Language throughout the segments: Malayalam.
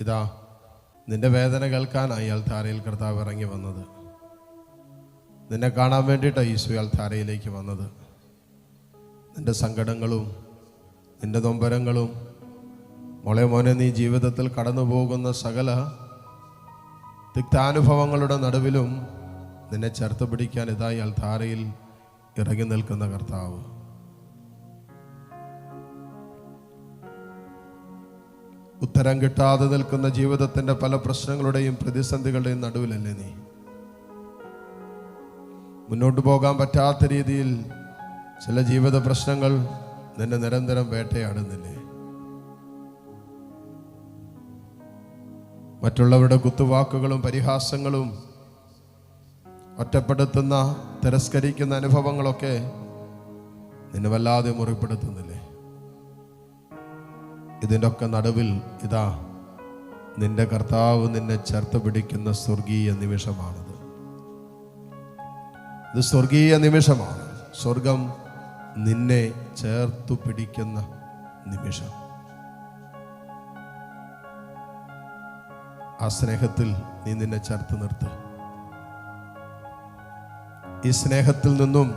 ഇതാ നിന്റെ വേദന കേൾക്കാനായി അൽത്താരയിൽ കർത്താവ് ഇറങ്ങി വന്നത്. നിന്നെ കാണാൻ വേണ്ടിയിട്ടാണ് ഈശോ അൽത്താരയിലേക്ക് വന്നത്. നിന്റെ സങ്കടങ്ങളും നിന്റെ നൊമ്പരങ്ങളും മോളെ മോനെ നീ ജീവിതത്തിൽ കടന്നു പോകുന്ന സകല തിക്താനുഭവങ്ങളുടെ നടുവിലും നിന്നെ ചേർത്ത് പിടിക്കാൻ ഇതായി അൽത്താരയിൽ ഇറങ്ങി നിൽക്കുന്ന കർത്താവ്. ഉത്തരം കിട്ടാതെ നിൽക്കുന്ന ജീവിതത്തിന്റെ പല പ്രശ്നങ്ങളുടെയും പ്രതിസന്ധികളുടെയും നടുവിലല്ലേ നീ? മുന്നോട്ട് പോകാൻ പറ്റാത്ത രീതിയിൽ ചില ജീവിത പ്രശ്നങ്ങൾ നിന്നെ നിരന്തരം വേട്ടയാടുന്നില്ലേ? മറ്റുള്ളവരുടെ കുത്തുവാക്കുകളും പരിഹാസങ്ങളും ഒറ്റപ്പെടുത്തുന്ന തിരസ്കരിക്കുന്ന അനുഭവങ്ങളൊക്കെ നിന്നെ വല്ലാതെ മുറിപ്പെടുത്തുന്നില്ലേ? ഇതിന്റെ ഒക്കെ നടുവിൽ ഇതാ നിന്റെ കർത്താവ് നിന്നെ ചേർത്ത് പിടിക്കുന്ന സ്വർഗീയ നിമിഷമാണിത്. ഇത് സ്വർഗീയ നിമിഷമാണ്. സ്വർഗം നിന്നെ ചേർത്തു പിടിക്കുന്ന നിമിഷം. ആ സ്നേഹത്തിൽ നീ നിന്നെ ചേർത്ത് നിർത്ത്. ഈ സ്നേഹത്തിൽ നിന്നും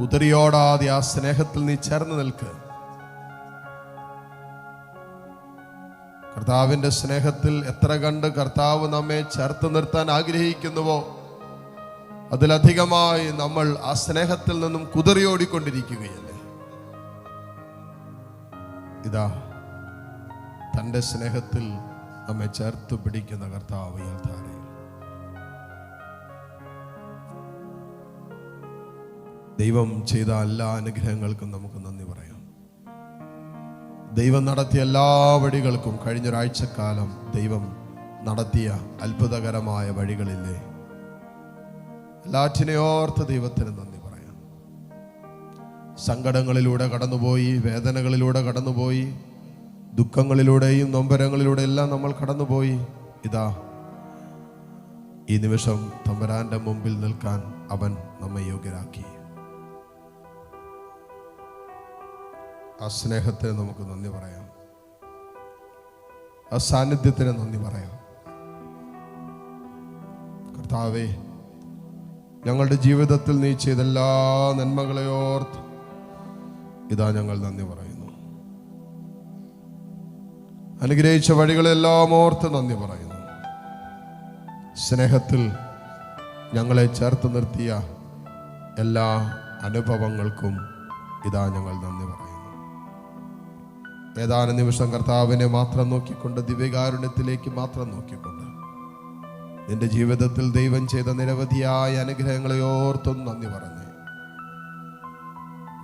കുതിരിയോടാതെ ആ സ്നേഹത്തിൽ നീ ചേർന്ന് നിൽക്ക്. കർത്താവിന്റെ സ്നേഹത്തിൽ എത്ര കണ്ട് കർത്താവ് നമ്മെ ചേർത്ത് നിർത്താൻ ആഗ്രഹിക്കുന്നുവോ അതിലധികമായി നമ്മൾ ആ സ്നേഹത്തിൽ നിന്നും കുതിറിയോടിക്കൊണ്ടിരിക്കുകയല്ലേ? ഇതാ തന്റെ സ്നേഹത്തിൽ നമ്മെ ചേർത്ത് പിടിക്കുന്ന കർത്താവ് ദൈവം ചെയ്ത എല്ലാ അനുഗ്രഹങ്ങൾക്കും നമുക്ക് നന്ദി ദൈവം നടത്തിയ എല്ലാ വഴികൾക്കും കഴിഞ്ഞൊരാഴ്ചക്കാലം ദൈവം നടത്തിയ അത്ഭുതകരമായ വഴികളില്ലേ? എല്ലാറ്റിനെ ഓർത്ത് ദൈവത്തിന് നന്ദി പറയാം. സങ്കടങ്ങളിലൂടെ കടന്നുപോയി വേദനകളിലൂടെ കടന്നുപോയി ദുഃഖങ്ങളിലൂടെയും നൊമ്പരങ്ങളിലൂടെ എല്ലാം നമ്മൾ കടന്നുപോയി. ഇതാ ഈ നിമിഷം തമ്പരാന്റെ മുമ്പിൽ നിൽക്കാൻ അവൻ നമ്മെ യോഗ്യരാക്കി. ആ സ്നേഹത്തിന് നമുക്ക് നന്ദി പറയാം. ആ സാന്നിധ്യത്തിന് നന്ദി പറയാം. കർത്താവേ ഞങ്ങളുടെ ജീവിതത്തിൽ നീ ചെയ്ത എല്ലാ നന്മകളെ ഓർത്ത് ഇതാ ഞങ്ങൾ നന്ദി പറയുന്നു. അനുഗ്രഹിച്ച വഴികളെല്ലാം ഓർത്ത് നന്ദി പറയുന്നു. സ്നേഹത്തിൽ ഞങ്ങളെ ചേർത്ത് നിർത്തിയ എല്ലാ അനുഭവങ്ങൾക്കും ഇതാ ഞങ്ങൾ നന്ദി പറയുന്നു ഏതാനും നിമിഷം കർത്താവിനെ മാത്രം നോക്കിക്കൊണ്ട് ദിവ്യകാരുണ്യത്തിലേക്ക് മാത്രം നോക്കിക്കൊണ്ട് നിന്റെ ജീവിതത്തിൽ ദൈവം ചെയ്ത നിരവധിയായ അനുഗ്രഹങ്ങളെ ഓർത്തും നന്ദി പറഞ്ഞു.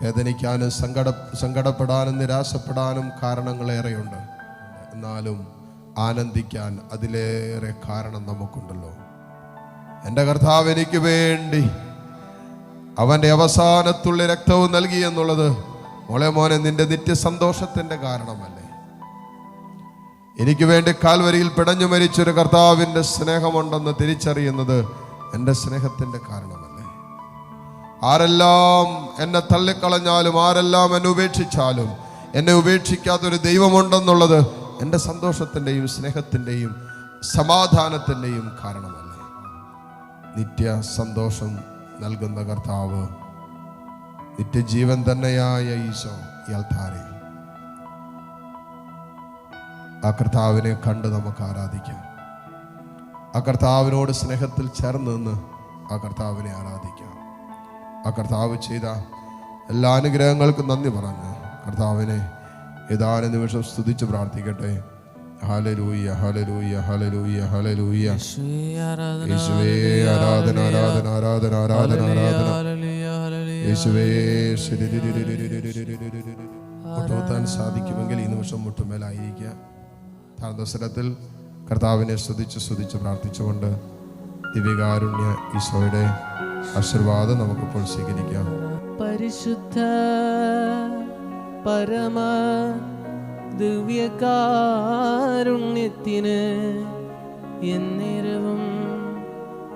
വേദനിക്കാനും സങ്കട സങ്കടപ്പെടാനും നിരാശപ്പെടാനും കാരണങ്ങളേറെയുണ്ട്. എന്നാലും ആനന്ദിക്കാൻ അതിലേറെ കാരണം നമുക്കുണ്ടല്ലോ. എന്റെ കർത്താവ് എനിക്ക് വേണ്ടി അവന്റെ അവസാനത്തുള്ള രക്തവും നൽകി എന്നുള്ളത് മോളെ മോനെ നിന്റെ നിത്യസന്തോഷത്തിന്റെ കാരണമല്ലേ? എനിക്ക് വേണ്ടി കാൽവരിയിൽ പിടഞ്ഞു മരിച്ചൊരു കർത്താവിന്റെ സ്നേഹമുണ്ടെന്ന് തിരിച്ചറിയുന്നത് എന്റെ സ്നേഹത്തിന്റെ കാരണമല്ലേ? ആരെല്ലാം എന്നെ തള്ളിക്കളഞ്ഞാലും ആരെല്ലാം എന്നെ ഉപേക്ഷിച്ചാലും എന്നെ ഉപേക്ഷിക്കാത്തൊരു ദൈവമുണ്ടെന്നുള്ളത് എന്റെ സന്തോഷത്തിന്റെയും സ്നേഹത്തിന്റെയും സമാധാനത്തിന്റെയും കാരണമല്ലേ? നിത്യ സന്തോഷം നൽകുന്ന കർത്താവ് നിത്യജീവൻ തന്നെയായ ഈശോ ഇയാൾ ധാരയിൽ ആ കർത്താവിനെ കണ്ട് നമുക്ക് ആരാധിക്കാം. ആ കർത്താവിനോട് സ്നേഹത്തിൽ ചേർന്ന് നിന്ന് ആ കർത്താവിനെ ആരാധിക്കാം. ആ കർത്താവ് ചെയ്ത എല്ലാ അനുഗ്രഹങ്ങൾക്കും നന്ദി പറഞ്ഞ് കർത്താവിനെ ഏതാനും നിമിഷം സ്തുതിച്ച് പ്രാർത്ഥിക്കട്ടെ. ഹലലൂയ ഹലലൂയ ഹലലൂയ യേശുവേ ആരാധന ആരാധന ആരാധന ആരാധന ആരാധന. യേശുവേ മുട്ടുകുത്താൻ സാധിക്കുമെങ്കിൽ ഈ നിമിഷം മുട്ടുമേലായിരിക്കുക. താന്തസ്വരത്തിൽ കർത്താവിനെ സ്തുതിച്ച് സ്തുതിച്ച് പ്രാർത്ഥിച്ചുകൊണ്ട് ദിവ്യകാരുണ്യ ഈശോയുടെ ആശീർവാദം നമുക്കിപ്പോൾ സ്വീകരിക്കാം. പരിശുദ്ധ പരമ ദിവ്യകാരുണ്യത്തിന് എന്നേരവും